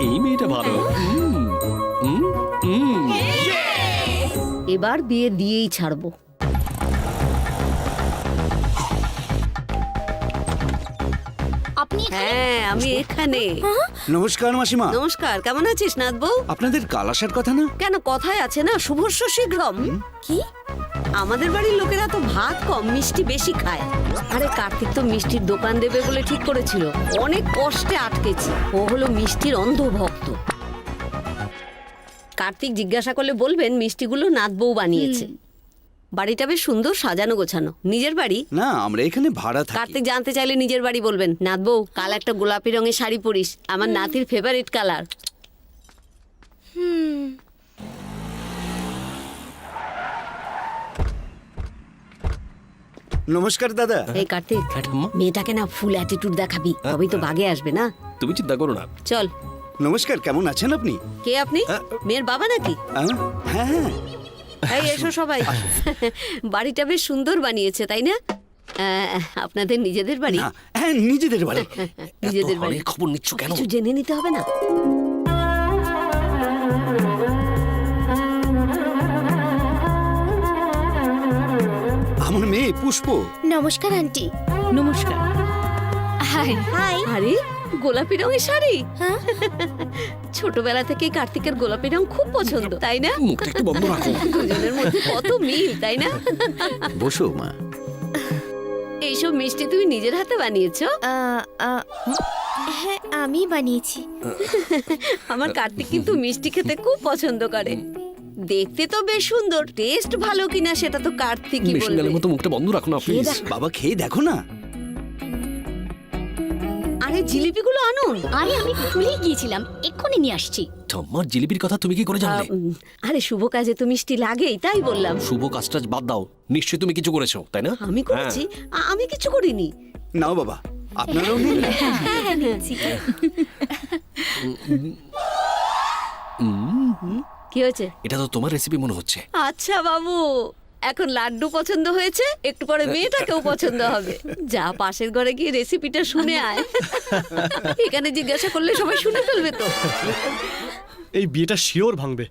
এই মেয়েটা ভালো। হুম, হুম, হুম। এবার বিয়ে দিয়েই ছাড়বো। হ্যাঁ আমি এখানে। নমস্কার মাসিমা। নমস্কার কেমন আছিস নাথ বউ আপনাদের কাল আসার কথা না? কেন কথায় আছে না শুভস্য শীঘ্রম। কি? আমাদের বাড়ির লোকেরা তো ভাত কম মিষ্টি বেশি খায়। আরে কার্তিক তো মিষ্টির দোকান দেবে বলে ঠিক করেছিল। অনেক কষ্টে আটকেছি। ও হলো মিষ্টির অন্ধ ভক্ত কার্তিক জিজ্ঞাসা করলে বলবেন মিষ্টিগুলো নাথ বউ বানিয়েছে। বাড়িটা বেশ সুন্দর সাজানো গোছানো। নিজের বাড়ি? না আমরা এখানে ভাড়া থাকি। কার্তিক জানতে চাইলে নিজের বাড়ি বলবেন। নাথ বউ কাল একটা গোলাপি রঙের শাড়ি পরিস। আমার নাতির ফেভারিট কালার নমস্কার দাদা। এই কার্তিক হ্যাঁ, মেয়েটাকে না ফুল অ্যাটিটিউড দেখাবি তবেই তো বাগে আসবে না? তুমি চিন্তা করো না। চল। নমস্কার কেমন আছেন আপনি? কে আপনি? মেয়ের বাবা নাকি? হ্যাঁ হ্যাঁ। এই এসো সবাই। বাড়িটা বেশ সুন্দর বানিয়েছে তাই না? আপনাদের নিজেদের বাড়ি? হ্যাঁ নিজেদের বাড়ি। নিজেদের বাড়ি। খবর নিচ্ছ কেন? কিছু জেনে নিতে হবে না? আমার মেয়ে পুষ্প। নমস্কার আন্টি। নমস্কার। হাই। হাই। আরে গোলাপি রঙের শাড়ি? হ্যাঁ। ছোটবেলা থেকেই কার্তিকের গোলাপি রং খুব পছন্দ তাই না? মুখটা একটু বন্ধ রাখো। দুজনের মধ্যে কত মিল তাই না? বসো মা। এইসব মিষ্টি তুমি নিজের হাতে বানিয়েছো? হ্যাঁ আমি বানিয়েছি। আমার কার্তিক কিন্তু মিষ্টি খেতে খুব পছন্দ করে। দেখতে তো বেশ সুন্দর টেস্ট ভালো কিনা সেটা তো কার্তিকই বলবে। গালের মতো মুখটা বন্ধ রাখো না প্লিজ বাবা খেয়ে দেখো না। আরে জিলিপিগুলো আনুন আরে আমি ভুলেই গিয়েছিলাম। এক্ষুনি নিয়ে আসছি। ঠাম্মার জিলিপির কথা তুমি কি করে জানলে আরে শুভ কাজে তো মিষ্টি লাগেই তাই বললাম। শুভ কাজটাজ বাদ দাও। নিশ্চয়ই তুমি কিছু করেছ তাই না? আমি করেছি। আমি কিছু করিনি। নাও বাবা আপনারাও নিন। হ্যাঁ নিচ্ছি। কি হয়েছে? এটা তো তোমার রেসিপি মনে হচ্ছে। আচ্ছা বাবু। এখন লাড্ডু পছন্দ হয়েছে একটু পরে মেয়েটাকেও পছন্দ হবে। যা পাশের ঘরে গিয়ে রেসিপিটা শুনে আয়। এখানে জিজ্ঞাসা করলে সবাই শুনে ফেলবে তো। এই বিয়েটা শিওর ভাঙবে।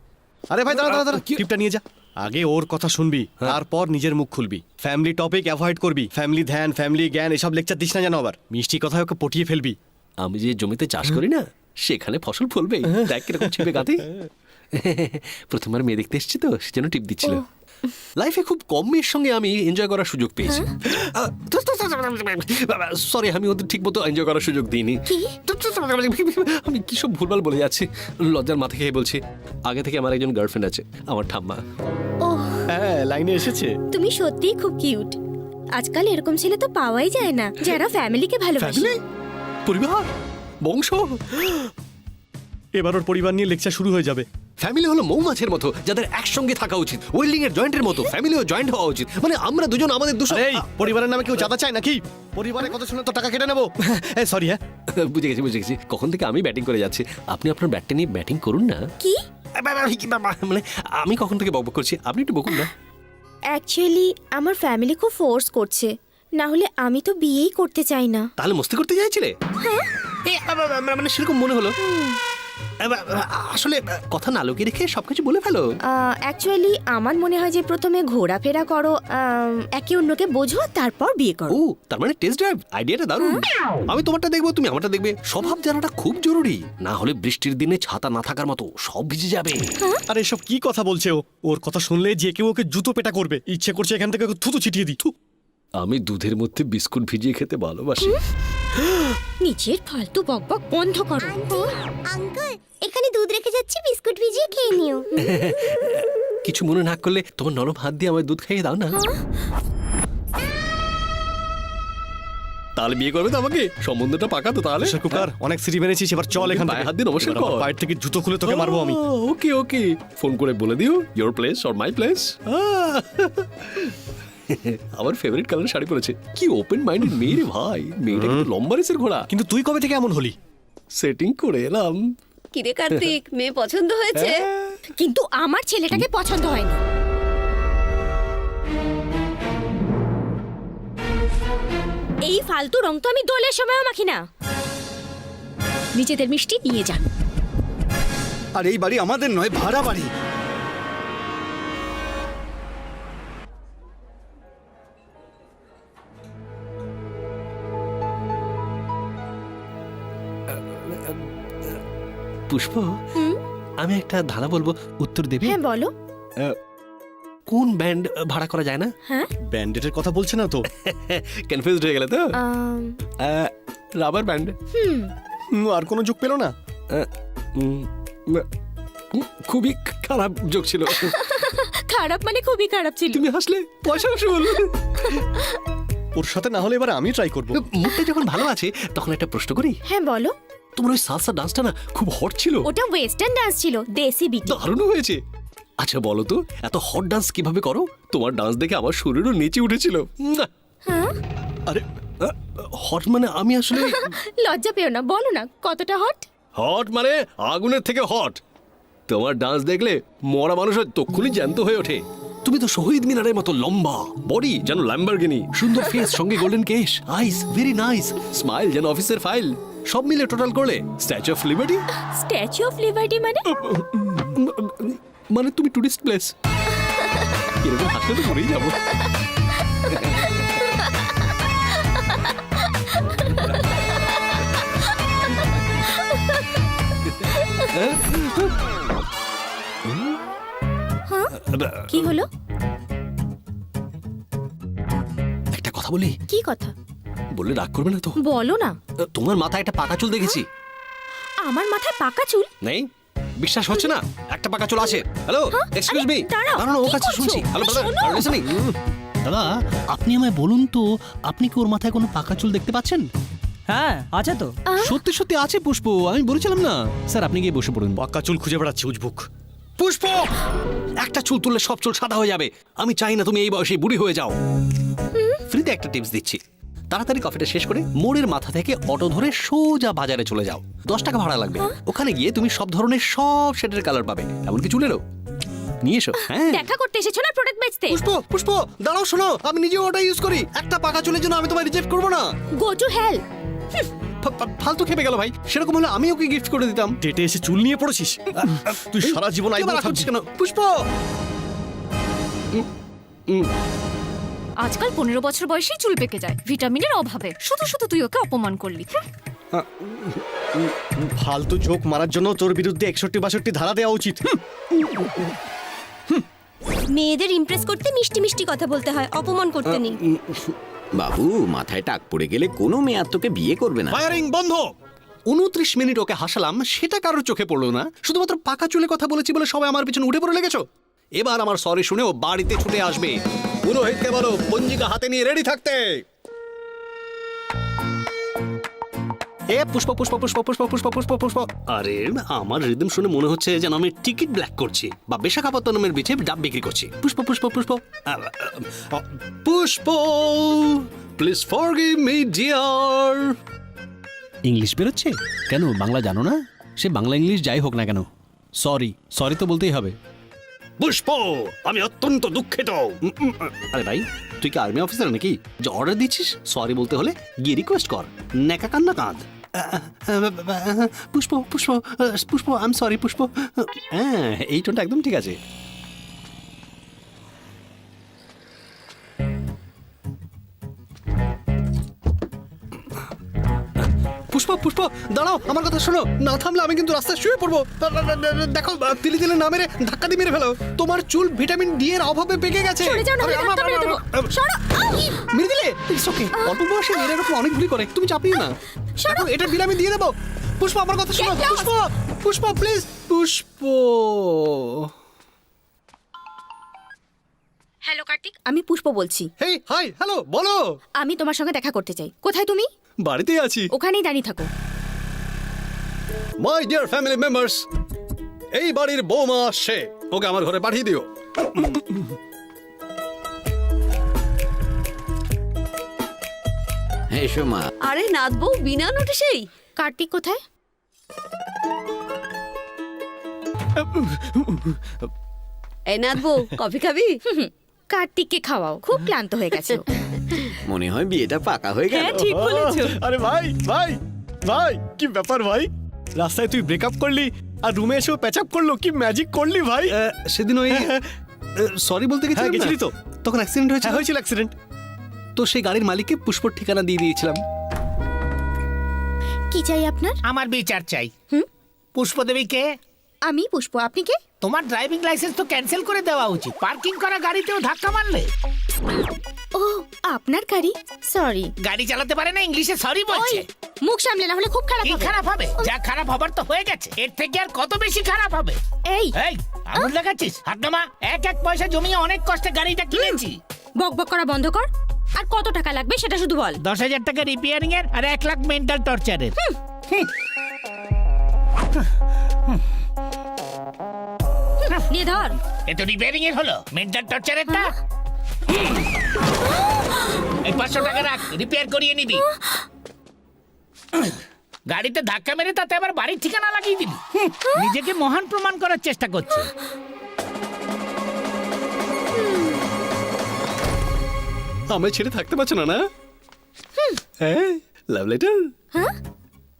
আরে ভাই দাঁড়া দাঁড়া দাঁড়া টিপটা নিয়ে যা। আগে ওর কথা শুনবি তারপর নিজের মুখ খুলবি। ফ্যামিলি টপিক অ্যাভয়েড করবি। ফ্যামিলি ধ্যান ফ্যামিলি জ্ঞান এসব লেকচার দিস না যেন আবার। মিষ্টি কথায় ওকে পটিয়ে ফেলবি। আমি যে জমিতে চাষ করি না সেখানে ফসল ফলবে দেখ কীরকম ছিপে গাতে প্রথমবার মেয়ে দেখতে এসেছি তো সেজন্য টিপ দিচ্ছিল লাইফে খুব কম মেয়ের সঙ্গে আমি এনজয় করার সুযোগ পেয়েছি সরি আমি ওদের ঠিক মতো এনজয় করার সুযোগ দিইনি আমি কি সব ভুলভাল বলে যাচ্ছি লজ্জার মাথা খেয়ে বলছি আগে থেকে আমার একজন গার্লফ্রেন্ড আছে আমার ঠাম্মা ও হ্যাঁ লাইনে এসেছে তুমি সত্যিই খুব কিউট আজকাল এরকম ছেলে তো পাওয়াই যায় না যারা ফ্যামিলিকে ভালোবাসে পরিবার বংশ এবার ওর পরিবার নিয়ে লেকচার শুরু হয়ে যাবে ফ্যামিলি হলো মৌমাছির মতো যাদের একসঙ্গে থাকা উচিত ওয়েল্ডিং এর জয়েন্টের মতো ফ্যামিলিও জয়েন্ট হওয়া উচিত। মানে আমরা দুজন আমাদের দুশো আরে এই পরিবারের নামে কেউ জাদা চায় নাকি? পরিবারের কথা শুনে তো টাকা কেটে নেব। সরি হ্যাঁ। বুঝে গেছি বুঝে গেছি। কখন থেকে আমি ব্যাটিং করে যাচ্ছি? আপনি আপনার ব্যাটটা নিয়ে ব্যাটিং করুন না। কি? মানে আমি কখন থেকে বকবক করছি? আপনি একটু বকুন না। অ্যাকচুয়ালি আমার ফ্যামিলি খুব ফোর্স করছে। না হলে আমি তো বিয়েই করতে চাই না। তাহলে মস্তি করতে চাইছিলে? আ, মানে সেরকম মনে হলো। আসলে কথা না লুকিয়ে রেখে সবকিছু বলে ফেলো। অ্যাকচুয়ালি আমার মনে হয় যে প্রথমে ঘোরাফেরা করো একে অন্যকে বোঝো তারপর বিয়ে করো। ও তার মানে টেস্ট ড্রাইভ আইডিয়াটা দারুণ। আমি তোমারটা দেখব তুমি আমারটা দেখবে। স্বভাব জানাটা খুব জরুরি। না হলে বৃষ্টির দিনে ছাতা না থাকার মতো সব ভিজে যাবে। আরে এসব কি কথা বলছে ও? ওর কথা শুনলে যে কেউ ওকে জুতো পেটা করবে। ইচ্ছে করছে এখান থেকে ওকে থুতু ছিটিয়ে দিই। আমি দুধের মধ্যে বিস্কুট ভিজিয়ে খেতে ভালোবাসি। নিচের ফালতু বকবক বন্ধ করো। আঙ্কেল এখানে দুধ রেখে যাচ্ছি বিস্কুট ভিজিয়ে খেয়ে নিও। কিছু মনে না করলে তোমার নরম হাত দিয়ে আমার দুধ খাইয়ে দাও না। তাহলে বিয়ে করবে তো আমাকে? সম্বন্ধটা পাকা তো তাহলে? প্রেসার কুকার অনেক সিটি মেরেছিস এবার চল এখান থেকে। হাত এবার আমার কর। পায়ের থেকে জুতো খুলে তোকে মারবো আমি। ওকে ওকে। ফোন করে বলে দিও your place or my place আমার ফেভারিট কালার শাড়ি পরেছে। কি ওপেন মাইন্ডেড মেয়ে রে ভাই। মেয়েটা কিন্তু লম্বা রেসের ঘোড়া। কিন্তু তুই কবে থেকে এমন হলি? সেটিং করে এলাম। কিরে কার্তিক মেয়ে পছন্দ হয়েছে? কিন্তু আমার ছেলেটাকে পছন্দ হয়নি। এই ফালতু রং তো আমি দোলের সময়ও মাখি না। নিজেদের মিষ্টি নিয়ে যান। আর এই বাড়ি আমাদের নয় ভাড়া বাড়ি। পুষ্প আমি একটা ধারা বলব উত্তর দেবে? হ্যাঁ বলো। কোন ব্যান্ড ভাড়া করা যায় না? হ্যাঁ? ব্যান্ডেটের কথা বলছে না তো। কনফিউজড হয়ে গেলে তো? রাবার ব্যান্ড হুম, আর কোনো যোগ পেল না? খুবই খারাপ যোগ ছিল। খারাপ মানে খুবই খারাপ ছিল। তুমি হাসলে পয়সা হাসি শুল ওর সাথে না হলে এবার আমি ট্রাই করব। মুখটা যখন ভালো আছে তখন একটা প্রশ্ন করি। হ্যাঁ বলো। তোমার ওই সালসা ডান্সটা না খুব হট ছিল? ওটা ওয়েস্টার্ন ডান্স ছিল দেশি বিটি দারুণ হয়েছে। আচ্ছা বলো তো এত হট ডান্স কীভাবে করো? তোমার ডান্স দেখে আমার শরীরও নেচে উঠেছিল। হ্যাঁ? আরে হট মানে আমি আসলে লজ্জা পেও না বলো না কতটা হট হট মানে আগুনের থেকে হট তোমার ডান্স দেখলে মরা মানুষের তক্ষুনি জ্যান্ত হয়ে ওঠে। তুমি তো শহীদ মিনারের মতো লম্বা বডি যেন ল্যাম্বারগিনি সুন্দর ফেস সঙ্গে গোল্ডেন কেশ আইস ভেরি নাইস স্মাইল যেন অফিসের ফাইল সব মিলে টোটাল করলে statue of liberty statue of liberty মানে? মানে তুমি টুরিস্ট প্লেস এরকম হাসলে তো মরেই যাব। কি হলো? একটা কথা বলি। কি কথা? বললে রাগ করবে না তো? বলো না। তোমার মাথায় একটা পাকা চুল দেখেছি। আমার মাথায় পাকা চুল? নেই। বিশ্বাস হচ্ছে না। একটা পাকা চুল আছে। হ্যালো এক্সকিউজ মি দাঁড়াও, ও কাছে শুনছি। হ্যালো ব্রাদার আর লিসেনিং দাদা আপনি আমায় বলুন তো আপনি কি ওর মাথায় কোনো পাকা চুল দেখতে পাচ্ছেন? হ্যাঁ আছে তো। সত্যি সত্যি আছে পুষ্প আমি বলেছিলাম না। স্যার আপনি গিয়ে বসে পড়ুন। পাক্কা চুল খুঁজে বেড়াচ্ছে উজবুক। পুষ্প! একটা চুল তুললে সব চুল সাদা হয়ে যাবে। আমি চাই না তুমি এই বয়সে বুড়ি হয়ে যাও। ফ্রিতে একটা টিপস দিচ্ছি। তাড়াতাড়ি কফিটা শেষ করে মোড়ের মাথা থেকে অটো ধরে সোজা বাজারে চলে যাও। দশ টাকা ভাড়া লাগবে। ওখানে গিয়ে তুমি সব ধরনের সব শেডের কালার পাবে। এমনকি চুলেরও। নিয়ে এসো হ্যাঁ। দেখা করতে এসেছ না প্রোডাক্ট বেচতে? পুষ্প পুষ্প দাঁড়াও শোনো আমি নিজেও ওটা ইউজ করি। একটা পাকা চুলের জন্য আমি তোমায় রিজেক্ট করব না। গো টু হেল ফালতু খেপে গেল ভাই। সেরকম হলে আমি ওকে গিফট করে দিতাম। ডেটে এসে চুল নিয়ে পড়েছিস? তুই সারা জীবন করছিস থাকবি কেন? পুষ্প! আজকাল পনেরো বছর বয়সেই চুল পেকে যায়। ভিটামিনের অভাবে। শুধু শুধু তুই ওকে অপমান করলি। ফালতু জোক মারার জন্য তোর বিরুদ্ধে একষট্টি বাষট্টি ধারা দেওয়া উচিত। মেয়েদের ইমপ্রেস করতে মিষ্টি মিষ্টি কথা বলতে হয় অপমান করতে নেই। বাবু মাথায় টাক পড়ে গেলে কোনো মেয়ে আর তোকে বিয়ে করবে না। ফায়ারিং বন্ধ! উনত্রিশ মিনিট ওকে হাসালাম সেটা কারোর চোখে পড়ল না। শুধুমাত্র পাকা চুলে কথা বলেছি বলে সবাই আমার পিছনে উঠে পড়ে লেগেছো? এবার আমার সরি শুনে ও বাড়িতে ছুটে আসবে। পুরোহিতকে বলো, পঞ্জিকা হাতে নিয়ে রেডি থাকতে। এ, পুষ্প পুষ্প পুষ্প পুষ্প পুষ্প পুষ্প পুষ্প। আরে, আমার রিদম শুনে মনে হচ্ছে যেন আমি টিকিট ব্ল্যাক করছি, বা বিশাখাপত্তনমের বিচে ডাব বিক্রি করছি। Pushpa Pushpa Pushpa. Pushpa please forgive me dear English বেরোচ্ছে? কেন, বাংলা জানো না? সে বাংলা, ইংলিশ যাই হোক না কেন। সরি সরি তো বলতেই হবে। পুষ্প! আমি অত্যন্ত দুঃখিত। আরে ভাই, তুই কি আর্মি অফিসার নাকি? যে অর্ডার দিচ্ছিস সরি বলতে হলে গিয়ে রিকোয়েস্ট কর। নেকা কান্না কাঁধ Pushpa Pushpa Pushpa I am sorry Pushpa. হ্যাঁ এই টোনটা একদম ঠিক আছে। পুষ্প পুষ্প দাঁড়াও আমার কথা শোনো। না থামলে আমি কিন্তু রাস্তায় শুয়ে পড়ব। দেখো তিলি তিলে না মেরে ধাক্কা দিয়ে মেরে ফেলো। তোমার চুল ভিটামিন ডি এর অভাবে পেকে গেছে। মেরে! মেরে দিলে? ইটস ওকে অল্প বয়সে মেয়েরা এরকম অনেক ভুল করে। তুমি চাপিও না। এটা বিল আমি দিয়ে দেবো। পুষ্প আমার কথা শোনো! পুষ্প পুষ্প প্লিজ পুষ্প! হ্যালো কার্তিক আমি পুষ্প বলছি। হেই হাই হ্যালো বলো! আমি তোমার সঙ্গে দেখা করতে চাই। কোথায় তুমি? বাড়িতেই আছি। ওখানেই দাঁড়িয়ে থাকো। মাই ডিয়ার ফ্যামিলি মেম্বার্স এই বাড়ির বৌমা আসছে ওকে আমার ঘরে পাঠিয়ে দিও। হ্যাঁ এসো মা আরে নাচবো বিনা নোটিশেই। কার্তিক কোথায়? এই নাচবো কফি খাবি? কার্তিককে খাওয়াও। খুব ক্লান্ত হয়ে গেছে। ও। মনে হয় বিয়েটা পাকা হয়ে গেল। ঠিক বলেছ। আরে ভাই ভাই ভাই কি ব্যাপার ভাই? রাস্তায় তুই ব্রেকআপ করলি আর রুমে এসেও প্যাচ আপ করল কি ম্যাজিক করলি ভাই? আহ, সেদিন ওই সরি বলতে হ্যাঁ, গেছিলাম না? গেছিলি তো। তখন অ্যাক্সিডেন্ট হয়েছে হ্যাঁ হয়েছিল অ্যাক্সিডেন্ট তো সেই গাড়ির মালিককে পুষ্পর ঠিকানা দিয়ে দিয়েছিলাম। কি চাই আপনার? আমার বিচার চাই। হুম? পুষ্পদেবী কে আমি পুষ্প। আপনি কে? তোমার ড্রাইভিং লাইসেন্স তো ক্যান্সেল করে দেওয়া উচিত। পার্কিং করা গাড়িতেও ধাক্কা মারলে। ও আপনার গাড়ি? সরি গাড়ি চালাতে পারে না ইংলিশে সরি বলছে। মুখ সামলে না হলে খুব খারাপ হবে। খারাপ হবে? যা খারাপ হবার তো হয়ে গেছে। এর থেকে আর কত বেশি খারাপ হবে? এই। এই আঙুল লাগাচ্ছিস হাত নামা এক এক পয়সা জমিয়ে অনেক কষ্টে গাড়িটা কিনেছি। বক বক করা বন্ধ কর। আর কত টাকা লাগবে সেটা শুধু বল। দশ হাজার টাকা রিপেয়ারিং এর আর এক লাখ মেন্টাল টর্চারের নিয়ে ধর। এ তো রিপেয়ারিং এর হলো মেন্টাল টর্চারেরটা এই পাঁচশো টাকা রাখ রিপেয়ার করিয়ে নিবি। গাড়িতে ধাক্কা মেরে তাতে আবার বাড়ির ঠিকানা লাগিয়ে দিবি। নিজেকে মহান প্রমাণ করার চেষ্টা করছে। আমায় ছেড়ে থাকতে পারছ না না? হ্যাঁ লাভ লেটার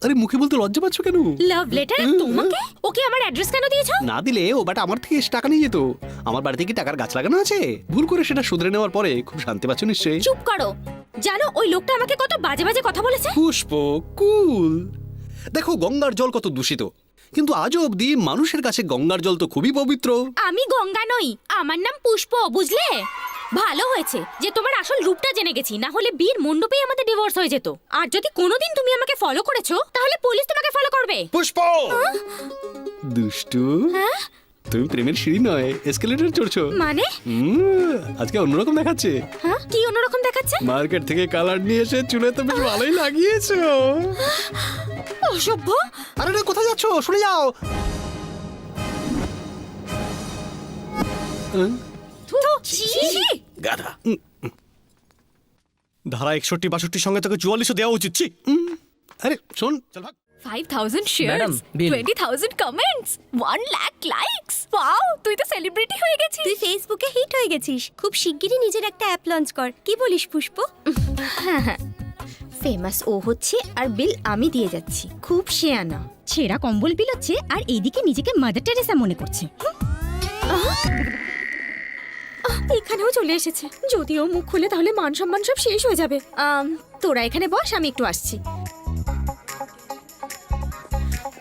আরে মুখে বলতে লজ্জা পাচ্ছ কেন? লাভ লেটার তোমাকে? ওকে আমার অ্যাড্রেস কেন দিয়েছ? না দিলে ও বাট আমার থেকে এসে টাকা নিয়ে যেত। আমার বাড়িতে কি টাকার গাছ লাগানো আছে? ভুল করে সেটা শুধরে নেওয়ার পরে খুব শান্তি পাচ্ছ নিশ্চয়ই। চুপ করো। জানো ওই লোকটা আমাকে কত বাজে বাজে কথা বলেছে? পুষ্প কুল। দেখো গঙ্গার জল কত দূষিত। কিন্তু আজও অবধি মানুষের কাছে গঙ্গার জল তো খুবই পবিত্র। আমি গঙ্গা নই আমার নাম পুষ্প বুঝলে? ভালো হয়েছে যে তোমার আসল রূপটা জেনে গেছি না হলে বীর মণ্ডপেই আমাদের ডিভোর্স হয়ে যেত। আর যদি কোনোদিন তুমি আমাকে ফলো করেছ তাহলে পুলিশ তোমাকে ফলো করবে। পুষ্প! দুষ্টু হ্যাঁ? তুমি প্রেমের সিঁড়ি নয় এসকেলেটর চড়ছো। মানে? আজকে অন্যরকম দেখাচ্ছে। হ্যাঁ? কি অন্যরকম দেখাচ্ছে? মার্কেট থেকে কালার নিয়ে এসে চুলে তো বেশ ভালোই লাগিয়েছো। অসভ্য। আরে রে, কোথায় যাচ্ছো? শুনে যাও। গাধা। ধারা একষট্টি বাষট্টির সঙ্গে তোকে চুয়াল্লিশও দেওয়া উচিত ছি। আরে শোন চল ভাগ five thousand share Madam, bill. Twenty thousand comments one lakh likes wow তুই তো সেলিব্রিটি হয়ে গেছিস। তুই ফেসবুকে হিট হয়ে গেছিস। খুব শিগগিরই নিজের একটা অ্যাপ লঞ্চ কর। কি বলিস পুষ্প? ফেমাস ও হচ্ছে আর বিল আমি দিয়ে যাচ্ছি। খুব শেয়ানা। ছেঁড়া কম্বল বিলাচ্ছে আর এইদিকে নিজেকে মাদার টেরেসা মনে করছে। এখানেও চলে এসেছে। যদিও মুখ খুলে তাহলে মান সম্মান সব শেষ হয়ে যাবে। আম, তোরা এখানে বস আমি একটু আসছি।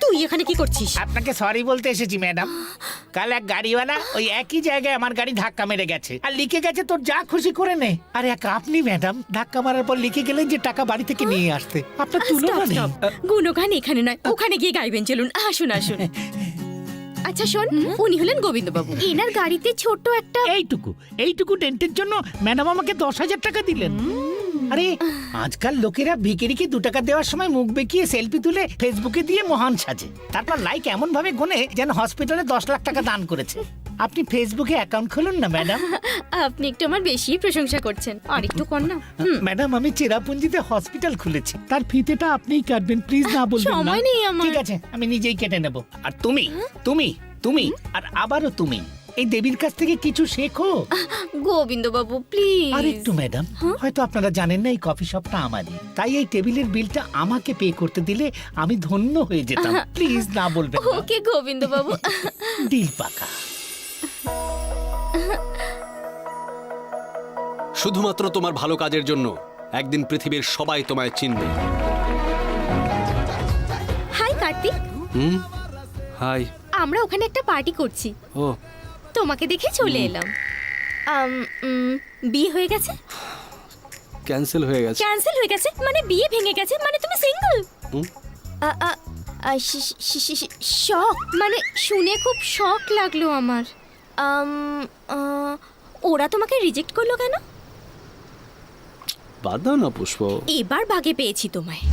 তুই এখানে কি করছিস? আপনাকে সরি বলতে এসেছি ম্যাডাম কাল এক গাড়িওয়ালা ওই একই জায়গায় আমার গাড়ি ধাক্কা মেরে গেছে। আর লিখে গেছে তোর যা খুশি করে নে। আর এক আপনি ম্যাডাম ধাক্কা মারার পর লিখে গেলেন যে টাকা বাড়ি থেকে নিয়ে আসতে। আপনার তুলনা Stop, নেই। stop. গুণগান এখানে নয় ওখানে গিয়ে গাইবেন চলুন। আসুন আসুন। আচ্ছা শোন উনি হলেন গোবিন্দবাবু। এনার গাড়িতে ছোট একটা এইটুকু এইটুকু ডেন্টের জন্য ম্যাডাম আমাকে দশ হাজার টাকা দিলেন। আরে আজকাল লোকেরা ভিকিরিকে দু টাকা দেওয়ার সময় মুখ বেঁকিয়ে সেলফি তুলে ফেসবুকে দিয়ে মহান সাজে। তারপর লাইক এমন ভাবে গোনে যেন হসপিটালে দশ লাখ টাকা দান করেছে। আপনি ফেসবুকে অ্যাকাউন্ট খুলুন না ম্যাডাম আপনি একটু আমার বেশি প্রশংসা করছেন। আর একটু কর না। হুম, ম্যাডাম আমি চেরাপুঞ্জিতে হসপিটাল খুলেছি। তার ফিতেটা আপনিই কাটবেন প্লিজ না বলবেন না। সময় নেই আমার। ঠিক আছে আমি নিজেই কেটে নেব। আর তুমি তুমি তুমি আর আবারও তুমি। এই দেবীর কাছ থেকে কিছু শেখো। গোবিন্দবাবু প্লিজ আর একটু ম্যাডাম হয়তো আপনারা জানেন না এই কফি শপটা আমারই। তাই এই টেবিলের বিলটা আমাকে পে করতে দিলে আমি ধন্য হয়ে যেতাম। প্লিজ না বলবেন না। ওকে গোবিন্দবাবু। ডিল পাকা। শুধুমাত্র তোমার ভালো কাজের জন্য একদিন পৃথিবীর সবাই তোমায় চিনবে। হাই কার্তিক। হুম? হাই। আমরা ওখানে একটা পার্টি করছি। ও। তোমাকে দেখে চলে এলাম। আম, উম, বিয়ে হয়ে গেছে? ক্যান্সেল হয়ে গেছে। ক্যান্সেল হয়ে গেছে? মানে বিয়ে ভেঙে গেছে? মানে তুমি সিঙ্গেল? হুম? শখ মানে শুনে খুব শখ লাগল আমার। ওরা তোমাকে রিজেক্ট করল কেন? বাদ দাও না পুষ্প। এবার বাগে পেয়েছি তোমায়।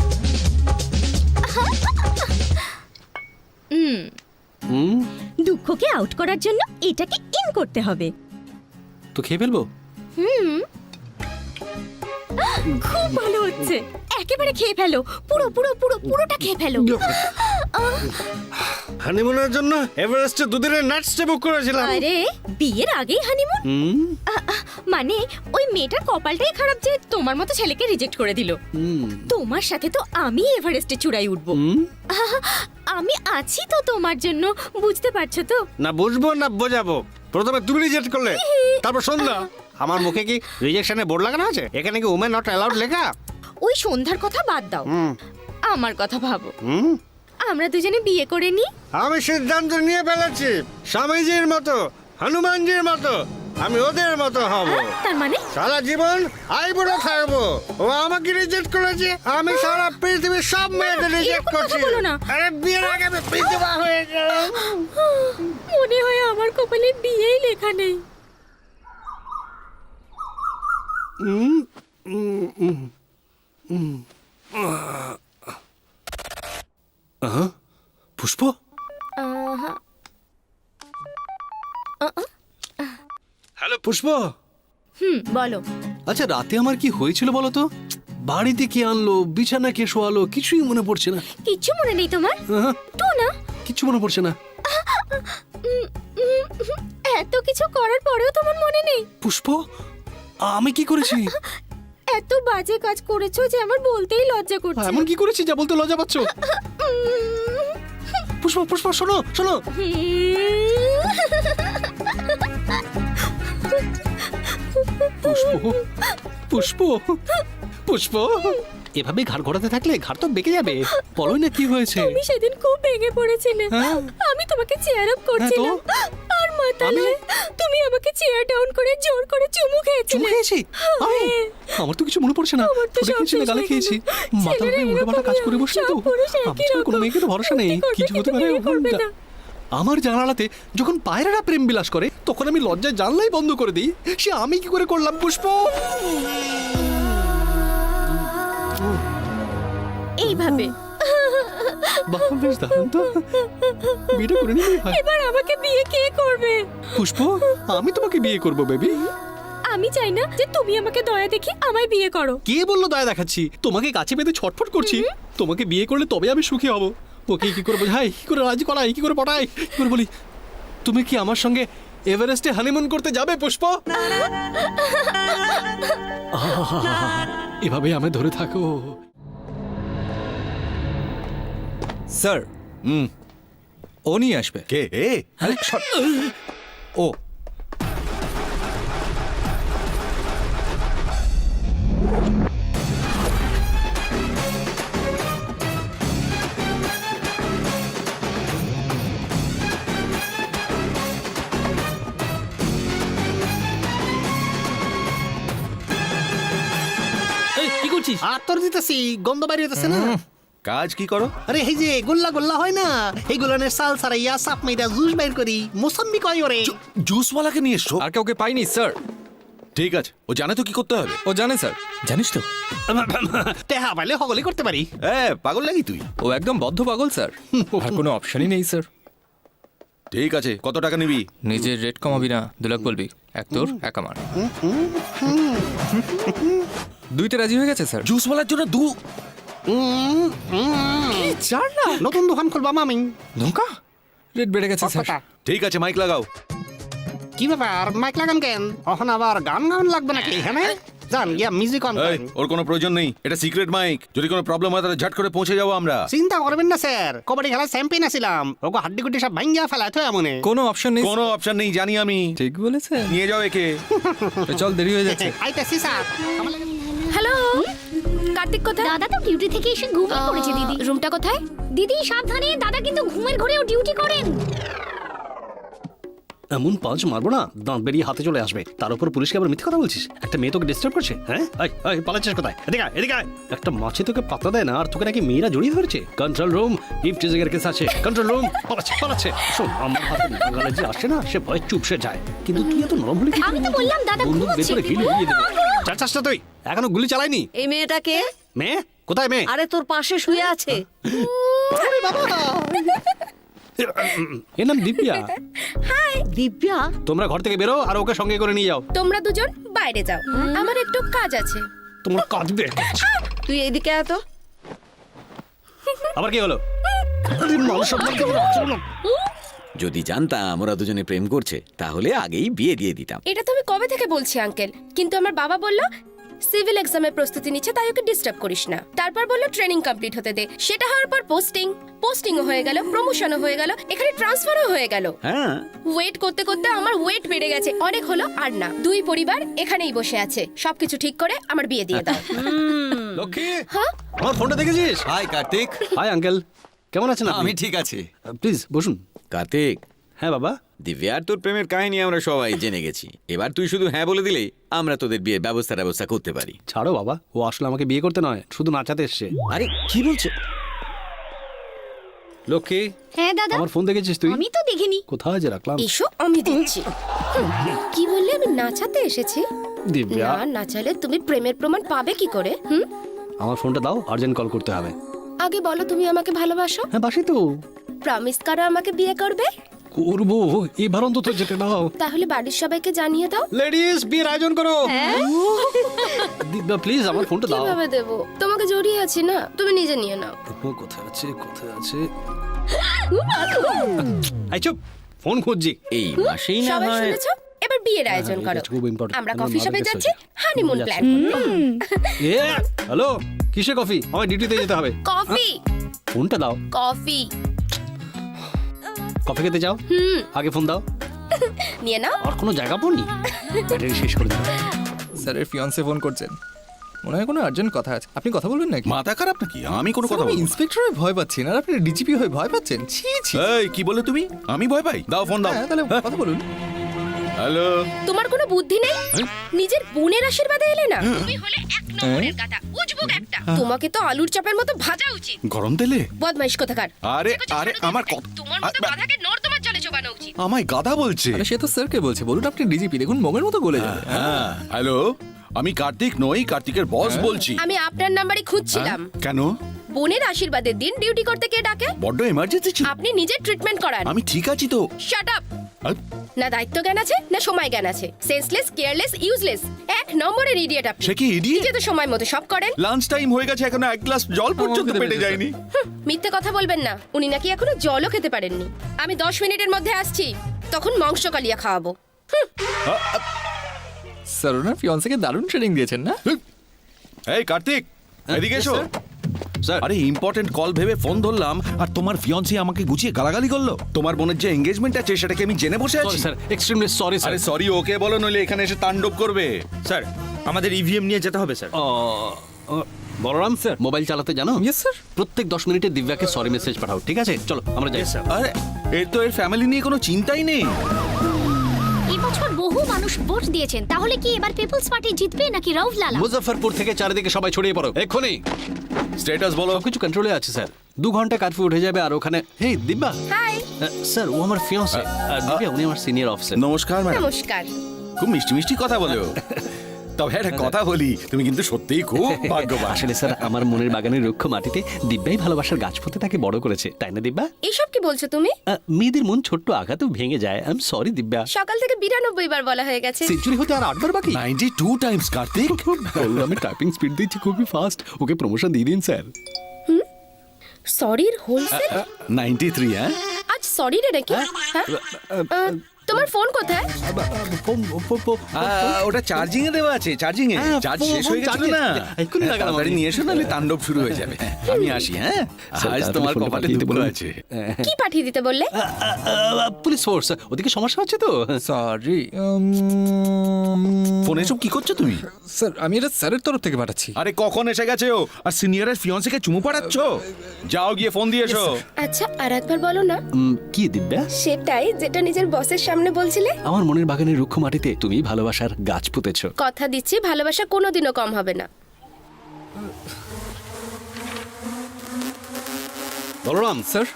হুম। হুম? দুঃখকে আউট করার জন্য এটাকে ইন করতে হবে। তো খেয়ে ফেলব? খুব ভালো হচ্ছে। একেবারে খেয়ে ফেলো। পুরো পুরো পুরো পুরোটা খেয়ে ফেলো। হানিমুনের জন্য এভারেস্টে দুদিনের নাইট স্টে বুক করেছিলাম। আরে বিয়ের আগেই হানিমুন? মানে ওই মেয়েটার কপালটাই খারাপ যে তোমার মতো ছেলেকে রিজেক্ট করে দিল। তোমার সাথে তো আমি এভারেস্টে চূড়াই উঠবো। আমি আছি তো তোমার জন্য বুঝতে পারছ তো? না বুঝব না বোঝাবো। প্রথমে তুমি রিজেক্ট করলে তারপর সন্ধ্যা। আমার মুখে কি রিজেকশনে বোর্ড লাগানো আছে? এখানে কি উমেন নট অ্যালাউড লেখা? ওই সন্ধ্যার কথা বাদ দাও। আমার কথা ভাবো। হুম? আমরা দুজনে বিয়ে করে নি আমি সিদ্ধান্ত নিয়ে ফেলেছি স্বামীজির মতো হনুমানজির মতো আমি ওদের মতো হব। তার মানে? সারা জীবন আইবুড়ো থাকব। ও আমাকে রিজেক্ট করেছে আমি সারা পৃথিবীর সব মেয়েদের রিজেক্ট করছি। আরে বিয়ের আগে আমি বিধবা হয়ে গেলাম। মনে হয় আমার কপালে বিয়েই লেখা নেই। পুষ্প হ্যালো পুষ্প হুম বলো। আচ্ছা রাতে আমার কি হয়েছিল বলো তো? বাড়িতে কে আনলো বিছানা কে শোয়ালো কিছুই মনে পড়ছে না। কিচ্ছু মনে নেই তোমার? আহা, তো না। কিচ্ছু মনে পড়ছে না। এত কিছু করার পরেও তোমার মনে নেই? পুষ্প আমি কি করেছি? এত বাজে কাজ করেছ যে আমার বলতেই লজ্জা করছে। এমন কি করেছি যা বলতে লজ্জা পাচ্ছ? পুষ্প পুষ্প শোনো শোনো। পুষ্প পুষ্প পুষ্প। এভাবে ঘাড় ঘোরাতে থাকলে ঘাড় তো বেঁকে যাবে। বলোই না কি হয়েছে। তুমি সেদিন খুব ভেঙে পড়েছিলে। হ্যাঁ। আমি তোমাকে চেয়ার আপ করছিলাম। আর মাতালে তুমি আমাকে চেয়ার ডাউন করে জোর করে চুমু চুমু খেয়েছিলে খেয়েছি আমি আমার তো কিছু মনে পড়ছে না। আমার তো ঠোঁটে সব খেয়েছি না গালে খেয়েছি। ছেলেরা ঘুরে উল্টোপাল্টা কাজ করে এরকমই বসে তো আমার কোনো। মেয়েকে তো ভরসা নেই। কিছু হতে পারে। আমার জানালাতে যখন পায়রারা প্রেম বিলাস করে তখন আমি লজ্জায় জানলাই বন্ধ করে দিই। সে আমি কি করে করলাম পুষ্প? এইভাবে। বাহ বেশ দারুণ তো। বিয়েটা করে নিলেই হয়। এবার আমাকে বিয়ে কে করবে? পুষ্প আমি তোমাকে বিয়ে করব বেবি। আমি চাই না যে তুমি আমাকে দয়া দেখি আমায় বিয়ে করো। কে বলল দয়া দেখাচ্ছি? তোমাকে কাছে পেতে ছটফট করছি। তোমাকে বিয়ে করলে তবে আমি সুখী হব। ওকে কি করে বোঝাই কি করে রাজি করাই কি করে পটাই কি করে বলি? তুমি কি আমার সঙ্গে এভারেস্টে হানিমুন করতে যাবে পুষ্প? আহা, এভাবে আমি ধরে থাকো। স্যার হুম। ও নিয়ে আসবে। কে? এ? আরে সর- ও। কি করছিস? আর তোর দিতেছি গন্ধ বাড়ি হইতেছে না? কাজ কি করো? আরে এই যে গোল্লা গোল্লা হয় না? এই গোলানের সাল সারাইয়া সাপ মাইরা জুস বাইর করি। মোসাম্বি কয় ওরে? জুসওয়ালাকে নিয়ে এসছো? আর কাউকে পাইনি স্যার। ঠিক আছে ও জানে তো কি করতে হবে। ও জানে স্যার। জানিস তো? তেহা পাইলে হগলি করতে পারি। এ পাগল লাগি তুই? ও একদম বদ্ধ পাগল স্যার। আর কোনো অপশনই নেই স্যার। ঠিক আছে কত টাকা নিবি? নিজের রেট কমাবি না দু লাখ বলবি। এক তোর এক আমার। দুইটা রাজি হয়ে গেছে স্যার। জুস জুসওয়ালার জন্য দু চার না নতুন দোকান খুলবাম আমি ধোকা রেট বেড়ে গেছে স্যার। ঠিক আছে মাইক লাগাও। কি ব্যাপার? মাইক লাগান কেন? এখন আবার গান গান লাগবে নাকি এখানে? জান গিয়া মিউজিক অন করেন। ওর কোনো প্রয়োজন নেই। এটা সিক্রেট মাইক যদি কোনো প্রবলেম হয় তাহলে ঝট করে পৌঁছে যাব আমরা। চিন্তা করবেন না স্যার। কবাডি খেলার চ্যাম্পিয়ন আছিলাম। ওকে হাড্ডি গুড্ডি সব ভাঙ্গিয়া ফেলায় তো এমনে। কোনো অপশন নেই কোনো অপশন নেই জানি আমি। ঠিক বলেছে নিয়ে যাও একে। চল দেরি হয়ে যাচ্ছে। আইতাছি স্যার। হ্যালো কার্তিক কোথায়? দাদা তো ডিউটি থেকে এসে ঘুমিয়ে পড়েছে দিদি। রুমটা কোথায়? দিদি সাবধানে দাদা কিন্তু ঘুমের ঘরেও ডিউটি করেন। এমন পাঁচ মারবো না দাঁত বেরিয়ে হাতে চলে আসবে। তার উপর পুলিশকে আবার মিথ্যে কথা বলছিস? একটা মেয়ে তোকে ডিস্টার্ব করছে হ্যাঁ? পালাচ্ছিস কোথায়? এদিকে এদিকে একটা মাছি তোকে পাত্তা দেয় না আর তোকে নাকি মেয়েরা জড়িয়ে ধরেছে। কন্ট্রোল রুম ইফটিজিংয়ের কেস আছে। কন্ট্রোল রুম পালাচ্ছে পালাচ্ছে। শোন আমার হাতে নাগালে যে আসে না সে ভয় চুপসে যায়। কিন্তু তুই এত নরম হলে কি আমি তো বললাম দাদা বন্দুক বের ঘুমোচ্ছে করে গিলি দেবে। না তুই এখনও গুলি চালাইনি এই মেয়েটাকে মেয়ে? কোথায় মেয়ে? আরে তোর পাশে শুয়ে আছে। আরে বাবা! এর নাম দিব্যা। দিব্যা? তোমরা ঘর থেকে বেরো আর ওকে সঙ্গে করে নিয়ে যাও। তোমরা দুজন বাইরে যাও। আমার একটু কাজ আছে। তোমরা কাঁদবে তুই এইদিকে আয় তো। আবার কি হলো? যদি জানতাম ওরা দুজনে প্রেম করছে তাহলে আগেই বিয়ে দিয়ে দিতাম। এটা তো আমি কবে থেকে বলছি আঙ্কেল? কিন্তু আমার বাবা বলল সিভিল এক্সামের প্রস্তুতি নিচ্ছে তাই ওকে ডিস্টার্ব করিস না। তারপর বলল ট্রেনিং কমপ্লিট হতে দে। সেটা হওয়ার পর পোস্টিং পোস্টিংও হয়ে গেল প্রমোশনও হয়ে গেল এখানে ট্রান্সফারও হয়ে গেল। হ্যাঁ। ওয়েট করতে করতে আমার ওয়েট বেড়ে গেছে অনেক হলো আর না। দুই পরিবার এখানেই বসে আছে সবকিছু ঠিক করে আমার বিয়ে দিয়ে দাও। লক্ষ্মী? হ্যাঁ? আমার ফোনটা দেখেছিস? হাই কার্তিক। Hi uncle. কেমন আছেন আপনি? আমি ঠিক আছি। প্লিজ বসুন। কার্তিক হ্যাঁ বাবা। দিব্যা আর তোর প্রেমের কাহিনী আমরা সবাই জেনে গেছি। এবার তুই শুধু হ্যাঁ বলে দিলেই আমরা তোদের বিয়ের ব্যবস্থা ব্যবস্থা করতে পারি। ছাড়ো বাবা। ও আসলে আমাকে বিয়ে করতে নয় শুধু নাচাতে এসছে। আরে কি বলছো? লক্ষ্মী হ্যাঁ দাদা। আমার ফোন দেখেছিস তুই? আমি তো দেখিনি। কোথায় যে রাখলাম? এসো আমি দিচ্ছি কি বললে? আমি নাচাতে এসেছি। দিব্যা না নাচালে তুমি প্রেমের প্রমাণ পাবে কি করে? হুম? আমার ফোনটা দাও আর্জেন্ট কল করতে হবে। আগে বলো তুমি আমাকে ভালোবাসো? হ্যাঁ বাসি তো। প্রমিস করো আমাকে বিয়ে করবে? করব। এবার অন্তত যেতে দাও। তাহলে বাড়ির সবাইকে জানিয়ে দাও। লেডিস বিয়ের আয়োজন করো। দিব্যা প্লিজ আমার ফোনটা দাও। কীভাবে দেব? তোমাকে জড়িয়ে আছি না? তুমি নিজে নিয়ে নাও। ও, কোথায় আছে কোথায় আছে? এই চুপ। ফোন খুঁজছি। এই মাসেই না হয় এবার বিয়ের আয়োজন করো। আমরা কফি শপে যাচ্ছি হানিমুন প্ল্যান এ হ্যালো কিসে কফি আমার ডিউটিতে যেতে হবে। কফি। ফোনটা দাও। কফি। কফি খেতে যাও। হুম। আগে ফোন দাও। নিয়ে নাও। আর কোনো জায়গা পড়নি? ব্যাটারি শেষ করে দাও স্যারের ফিয়ান্সে ফোন করছেন। মনে হয় কোনো আর্জেন্ট কথা আছে। আপনি কথা বলবেন নাকি? মাথা খারাপ নাকি? আমি কোনো কথা বলব। ইন্সপেক্টর হয়ে ভয় পাচ্ছেন আর আপনি ডিজিপি হয়ে ভয় পাচ্ছেন? ছি ছি। এই কি বলে তুমি? আমি ভয় পাই। দাও ফোন দাও। হ্যাঁ তাহলে কথা বলুন। হ্যালো। তোমার কোনো বুদ্ধি নেই? নিজের বোনের আশীর্বাদে এলে না? তুমি হলে এক নম্বরের গাধা। উজবুক একটা। তোমাকে তো আলুর চাপের মতো ভাজা উচিত। গরম তেলে? বদমাইশ কোথাকার। আরে আরে আমার কত তোমার মতো গাধাকে নর্দমার জলে চোবানো উচিত। আমায় গাধা বলছে। আরে সে তো স্যারকে বলছে। বলুন আপনি ডিজিপি। দেখুন মগের মতো গলে যাবে। হ্যাঁ হ্যালো আমি কার্তিক নই কার্তিকের বস বলছি। আমি আপনার নাম্বারই খুঁজছিলাম। কেন? বোনের আশীর্বাদের দিন ডিউটি করতে কে ডাকে? বড্ড এমার্জেন্সি ছিল। আপনি নিজে ট্রিটমেন্ট করান। আমি ঠিক আছি তো। শাট আপ না দায়িত্ব জ্ঞান আছে না সময় জ্ঞান আছে। সেন্সলেস কেয়ারলেস ইউজলেস এক নম্বরের ইডিয়েট আপনি। সে কি ইডিয়েট নিজে তো সময় মতো সব করেন। লাঞ্চ টাইম হয়ে গেছে এখনও এক গ্লাস জল পর্যন্ত খেতে পেটে যায়নি। মিথ্যে কথা বলবেন না। উনি নাকি এখনও জলও খেতে পারেননি। আমি দশ মিনিটের মধ্যে আসছি। তখন মাংস কালিয়া খাওয়াবো। হুম, স্যার ওনার ফিয়ন্সকে দারুণ ট্রেনিং দিয়েছেন না? এই কার্তিক এদিকে এসো। স্যার। আরে ইম্পর্টেন্ট কল ভেবে ফোন ধরলাম আর তোমার ফিয়ন্সি আমাকে গুছিয়ে গালাগালি করল? তোমার বোনের যে এঙ্গেজমেন্ট আছে সেটাকে আমি জেনে বসে আছি। Sir extremely sorry sir sorry okay বলো নইলে এখানে এসে তাণ্ডব করবে। স্যার আমাদের ইভিএম নিয়ে যেতে হবে স্যার বলরাম স্যার মোবাইল চালাতে জানো? ইয়েস স্যার প্রত্যেক দশ মিনিটে দিব্যাকে সরি মেসেজ পাঠাও ঠিক আছে? চলো আমরা যাই। স্যার আরে এর তো এর ফ্যামিলি নিয়ে কোনো চিন্তাই নেই। এবছর বহু মানুষ ভোট দিয়েছেন। তাহলে কি এবার পিপলস পার্টি জিতবে নাকি রাউফ লালা? মুজফফরপুর থেকে চারিদিকে সবাই ছড়িয়ে পড়ো। এক্ষুনি। স্ট্যাটাস বলো। কিছু কন্ট্রোলে আছে স্যার দু ঘণ্টা কারফিউ উঠে যাবে আর ওখানে হে দিব্যা। হাই স্যার ও আমার ফিয়ন্সে দিব্যা উনি আমার সিনিয়র অফিসার নমস্কার ম্যাডাম নমস্কার। খুব মিষ্টি মিষ্টি কথা বলে ও। তবে একটা কথা বলি তুমি কিন্তু সত্যিই খুব ভাগ্যবান। আসলে স্যার আমার মনের বাগানের রুক্ষ মাটিতে দিব্যাই ভালোবাসার গাছ পুঁতে তাকে বড় করেছে তাই না দিব্যা? এইসব কি বলছো তুমি? আহ, মেয়েদের মন ছোট্ট আঘাতেও ভেঙে যায় আই এম সরি দিব্যা। সকাল থেকে বিরানব্বই বার বলা হয়ে গেছে। সেঞ্চুরি হতে আর আটবার বাকি? Ninety two Times Kartik. আমি টাইপিং স্পিড দিচ্ছি খুবই ফাস্ট ওকে প্রমোশন দিয়ে দিন স্যার। সরির হোলসেল নাইনটি থ্রি হ্যাঁ? আজ সরি রে নাকি? হ্যাঁ? আহ, তোমার ফোন কোথায়? ওটা চার্জিং এ দেওয়া আছে চার্জিং এ হ্যাঁ, চার্জ শেষ হয়ে চার্জে- না? এক্ষুনি লাগালাম তাড়াতাড়ি আমি। নিয়ে এসো নাহলে তাণ্ডব শুরু হয়ে যাবে। আমি আসি হ্যাঁ? আজ তোমার কপালে দিতে বলুন। আছে। কি পাঠিয়ে দিতে বললে? পুলিশ ফোর্স ওদিকে সমস্যা হচ্ছে তো? সরি ফোনে এসব কি করছ তুমি? স্যার আমি এটা স্যারের তরফ থেকে পাঠাচ্ছি। আরে কখন এসে গেছে ও? আর সিনিয়রের ফিয়ন্সিকে চুমু পাড়াচ্ছ? যাও গিয়ে ফোন দিয়ে এসো। আচ্ছা আর একবার বলো না। কি দিব্যা? সেটাই যেটা নিজের বসের সামনে বলছিলে? আমার মনের বাগানের রুক্ষ মাটিতে তুমি ভালোবাসার গাছ পুঁতেছো। কথা দিচ্ছি ভালোবাসা কোনোদিনও কম হবে না। বলরাম স্যার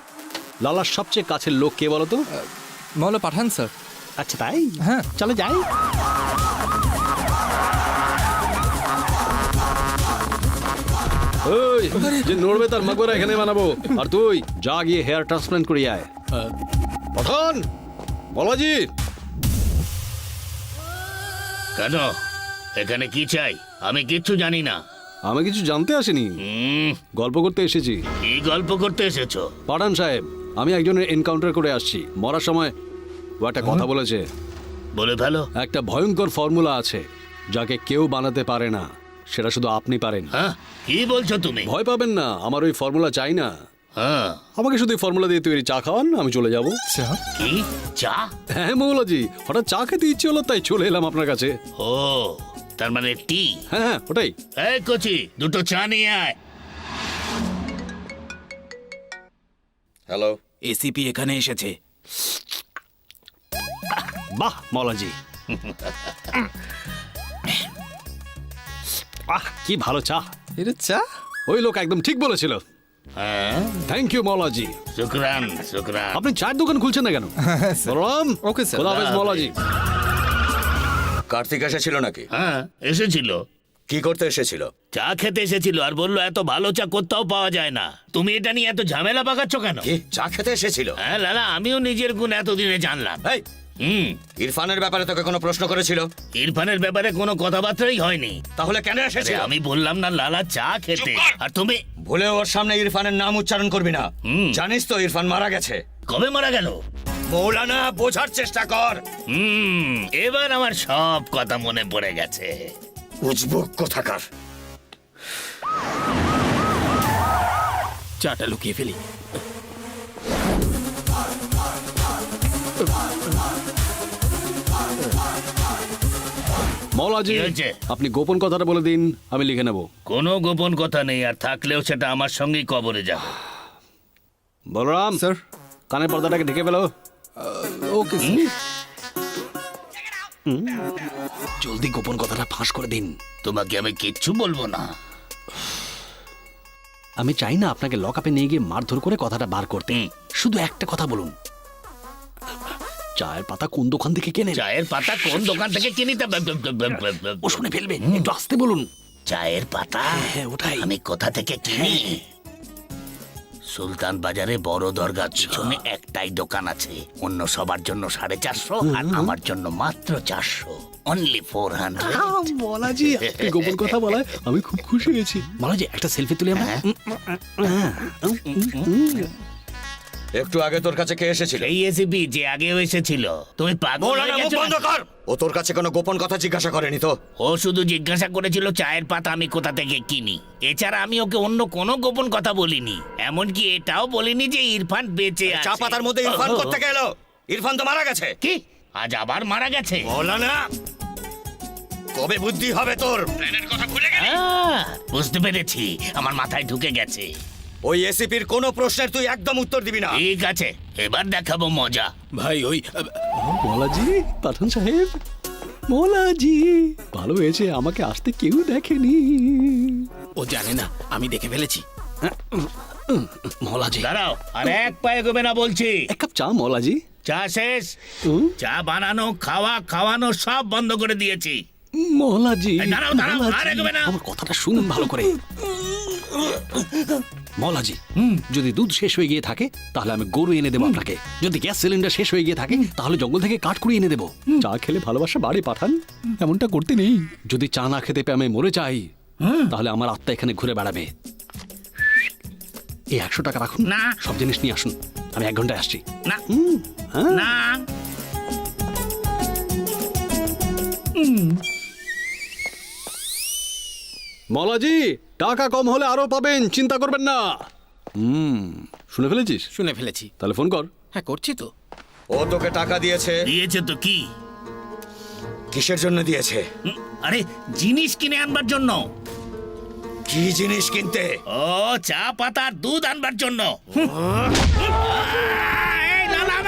লালার সবচেয়ে কাছের লোক কে বলো তো? মাওলা পাঠান স্যার। আচ্ছা তাই? হ্যাঁ। চলো যাই। ওই যে নড়বে তার মাকবরা এখানে বানাবো। আর তুই যা গিয়ে হেয়ার ট্রান্সপ্লান্ট করিয়ে আয়। পঠান! বলাজি। কেন? এখানে কি চাই? আমি কিচ্ছু জানি না। আমি কিছু জানতে আসিনি। গল্প করতে এসেছি। কি গল্প করতে এসেছ? পাঠান সাহেব আমি একজনের এনকাউন্টার করে আসছি। মরার সময় ও একটা কথা বলেছে। বলে ফেলো। একটা ভয়ঙ্কর ফর্মুলা আছে যাকে কেউ বানাতে পারে না। সেটা শুধু আপনি পারেন। হ্যাঁ কি বলছো তুমি? ভয় পাবেন না আমার ওই ফর্মুলা চাই না। হ্যাঁ। আমাকে শুধু এই ফর্মুলা দিয়ে তৈরি চা খাওয়ান আমি চলে যাব। কি? চা? হ্যাঁ মৌলাজি হঠাৎ চা খেতে ইচ্ছে হলো তাই চলে এলাম আপনার কাছে। ও তার মানে টি? হ্যাঁ হ্যাঁ ওটাই। এই কচি দুটো চা নিয়ে আয়। হ্যালো এসিপি এখানে এসেছে। বাহ মৌলাজি। আহ কি ভালো চা। এটা চা? ওই লোক একদম ঠিক বলেছিল। হ্যাঁ? থ্যাংক ইউ মৌলাজি শুক্রান শুক্রান। আপনি চায়ের দোকান খুলছেন না কেন? Balaram okay sir. খোদা হাফেজ মৌলাজি কার্তিক এসেছিল নাকি? হ্যাঁ এসেছিল। কি করতে এসেছিল? চা খেতে এসেছিল আর বলল এত ভালো চা কোথাও পাওয়া যায় না। তুমি এটা নিয়ে এত ঝামেলা পাকাচ্ছ কেন? কি? চা খেতে এসেছিল? হ্যাঁ লালা আমিও নিজের গুণ এতদিনে জানলাম। এই হুম। ইরফানের ব্যাপারে তোকে কোনো প্রশ্ন করেছিল? ইরফানের ব্যাপারে কোনো কথাবার্তাই হয়নি। তাহলে কেন আরে এসেছিল? আমি বললাম না লালা চা খেতে। আর তুমি? ভুলে ওর সামনে ইরফানের নাম উচ্চারণ করবি না। জানিস তো ইরফান মারা গেছে। কবে মারা গেল? মৌলানা বোঝার চেষ্টা কর। হুম এবার আমার সব কথা মনে পড়ে গেছে। উজবুক কোথাকার। চাটা লুকিয়ে ফেলি। মৌলাজি কি হয়েছে? আপনি গোপন কথাটা বলে দিন আমি লিখে নেব। কোনো গোপন কথা নেই আর থাকলেও সেটা আমার সঙ্গেই কবরে যাবে। বলরাম স্যার। কানের পর্দাটাকে ঢেকে ফেলো। ওকে জলদি গোপন কথাটা ফাঁস করে দিন। তোমাকে আমি কিচ্ছু বলব না। আমি চাই না আপনাকে লক আপে নিয়ে গিয়ে মারধর করে কথাটা বার করতে। শুধু একটা কথা বলুন। চায়ের পাতা কোন দোকান থেকে কেনেন? চায়ের পাতা কোন দোকান থেকে কিনি তা ও শুনে ফেলবে একটু আসতে বলুন। চায়ের পাতা? হ্যাঁ ওটাই। আমি কোথা থেকে কিনি? সুলতান বাজারে বড় দরগার পিছনে একটাই দোকান আছে। অন্য সবার জন্য সাড়ে চারশো আর আমার জন্য মাত্র চারশো। অনলি ফোর হান্ড্রেড মলাজি আপনি গোপন কথা বলায় আমি খুব খুশি হয়েছি। মলাজি একটা সেলফি তুলে আমরা। একটু আগে তোর কাছে কে এসেছিল? এই এসিপি যে আগেও এসেছিল। তুমি পাগল হয়ে গেছো? বন্ধ কর! ও তোর কাছে কোনো গোপন কথা জিজ্ঞাসা করেনি তো? ও শুধু জিজ্ঞাসা করেছিল চায়ের পাতা আমি কোথা থেকে কিনি? এছাড়া আমি ওকে অন্য কোনো গোপন কথা বলিনি। এমনকি এটাও বলিনি যে ইরফান বেঁচে আছে। চা পাতার মধ্যে ইরফান করতে গেল ইরফান তো মারা গেছে। কি? আজ আবার মারা গেছে? মৌলানা কবে বুদ্ধি হবে তোর? কথা আহ, বুঝতে পেরেছি। আমার মাথায় ঢুকে গেছে। ওই এসিপির কোনো প্রশ্নের তুই একদম উত্তর দিবি না। ঠিক আছে এবার দেখাবো মজা। ভাই ওই মলাজি পাঠান সাহেব। মলাজি ভালো হয়েছে আমাকে আসতে কেউ দেখেনি। ও জানে না আমি দেখে ফেলেছি। মলাজি। দাঁড়াও আর এক পায়ে গোবে না বলছি। এক কাপ চা মলাজি। চা শেষ। চা বানানো খাওয়া খাওয়ানো সব বন্ধ করে দিয়েছি। মলাজি দাঁড়াও, দাঁড়াও, আর এগোবে না। আমার কথাটা শুনুন ভালো করে। মলাজি। যদি দুধ শেষ হয়ে গিয়ে থাকে তাহলে আমি গরু এনে দেবো আপনাকে। যদি গ্যাস সিলিন্ডার শেষ হয়ে গিয়ে থাকে তাহলে জঙ্গল থেকে কাঠ কুড়িয়ে এনে দেবো। চা খেলে ভালোবাসা বাড়ি পাঠান। এমনটা করতে নেই। যদি চা না খেতে পেয়ে আমি মরে যাই তাহলে আমার আত্মা এখানে ঘুরে বেড়াবে। এই একশো টাকা রাখুন। না। সব জিনিস নিয়ে আসুন। আমি এক ঘন্টায় আসছি। না। হ্যাঁ? না। মলাজি টাকা কম হলে আরও পাবেন চিন্তা করবেন না। হুম শুনে ফেলেছিস? শুনে ফেলেছি। তাহলে ফোন কর। হ্যাঁ করছি তো। ও তোকে টাকা দিয়েছে। দিয়েছে তো কি? কিসের জন্য দিয়েছে? আরে জিনিস কিনে আনবার জন্য। কি জিনিস কিনতে? ও চা পাতার দুধ আনবার জন্য।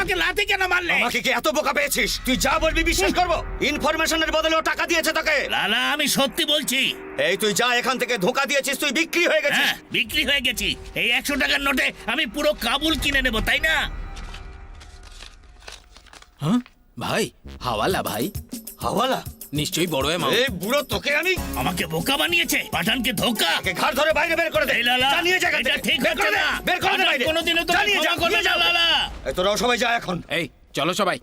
আমাকে লাথি কেন মারলে? আমাকে কি এত বোকা পেয়েছিস? তুই যা বলবি বিশ্বাস করব? ইনফরমেশনের বদলে ও টাকা দিয়েছে তোকে। না আমি সত্যি বলছি। এই তুই যা এখান থেকে ধোকা দিয়েছিস তুই বিক্রি হয়ে গেছিস। হ্যাঁ বিক্রি হয়ে গেছি। এই একশো টাকার নোটে আমি পুরো কাবুল কিনে নেব তাই না? হ্যাঁ? ভাই হাওয়ালা ভাই। হাওয়ালা? নিশ্চয়ই বড় এমা এই বুড়ো তোকে আমি? আমাকে বোকা বানিয়েছে পাঠানকে ধোকা। কে ঘর ধরে বাইরে বের করে দে। এই লালা যা নিয়ে যা এটা ঠিক বের হচ্ছে করে দে, না। বের করে দে বাইরে। কোনোদিনও তো তোমাকে নিয়ে যা, ক্ষমা করবে না যা। লালা। এই তোরাও সবাই যা এখন। এই চলো সবাই।